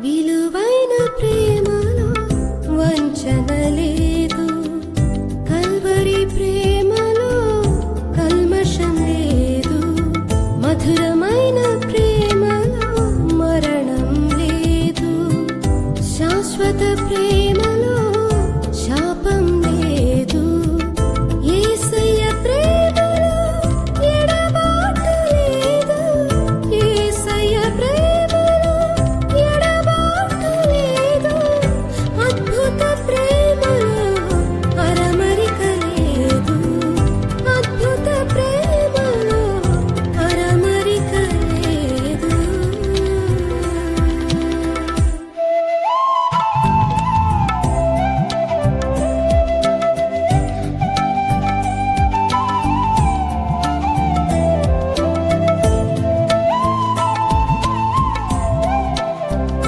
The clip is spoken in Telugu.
విలువైన ప్రేమలో వంచన లేదు. కల్వరి ప్రేమలో కల్మషం లేదు. మధురమైన ప్రేమలో మరణం లేదు. శాశ్వత ప్రేమలో